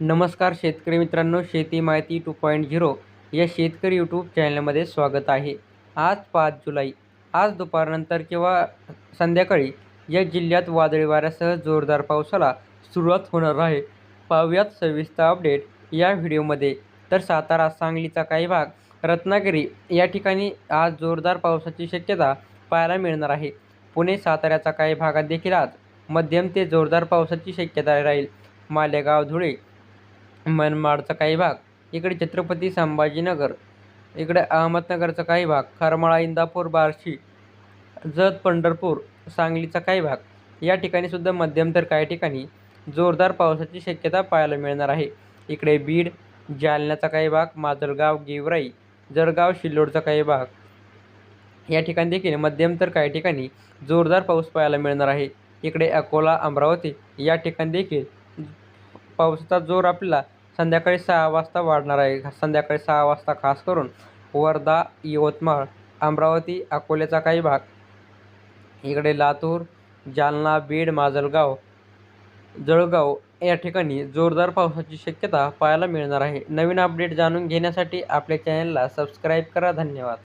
नमस्कार शेतकरी मित्रांनो शेती माहिती टू पॉईंट झिरो या शेतकरी यूट्यूब चॅनलमध्ये स्वागत आहे. आज पाच जुलै आज दुपारनंतर किंवा संध्याकाळी या जिल्ह्यात वादळी वाऱ्यासह जोरदार पावसाला सुरुवात होणार आहे. पाहूयात सविस्तर अपडेट या व्हिडिओमध्ये. तर सातारा सांगलीचा काही भाग रत्नागिरी या ठिकाणी आज जोरदार पावसाची शक्यता पाहायला मिळणार आहे. पुणे साताऱ्याचा काही भागात देखील आज मध्यम ते जोरदार पावसाची शक्यता राहील. मालेगाव धुळे मनमाडचा काही भाग इकडे छत्रपती संभाजीनगर इकडे अहमदनगरचा काही भाग करमाळा इंदापूर बार्शी जत पंढरपूर सांगलीचा काही भाग. या ठिकाणी सुद्धा मध्यम तर काही ठिकाणी जोरदार पावसाची शक्यता पाहायला मिळणार आहे. इकडे बीड जालन्याचा काही भाग माजलगाव गेवराई जळगाव शिल्लोडचा काही भाग. या ठिकाणी देखील मध्यम तर काही ठिकाणी जोरदार पाऊस पाहायला मिळणार आहे. इकडे अकोला अमरावती या ठिकाणी देखील पावसाचा जोर आपल्याला संध्याकाळी सहा वाजता वाढणार आहे. संध्याकाळी सहा वाजता खास करून वर्धा यवतमाळ अमरावती अकोल्याचा काही भाग. इकडे लातूर जालना बीड माजलगाव जळगाव या ठिकाणी जोरदार पावसाची शक्यता पाहायला मिळणार आहे. नवीन अपडेट जाणून घेण्यासाठी आपल्या चॅनलला सबस्क्राईब करा. धन्यवाद.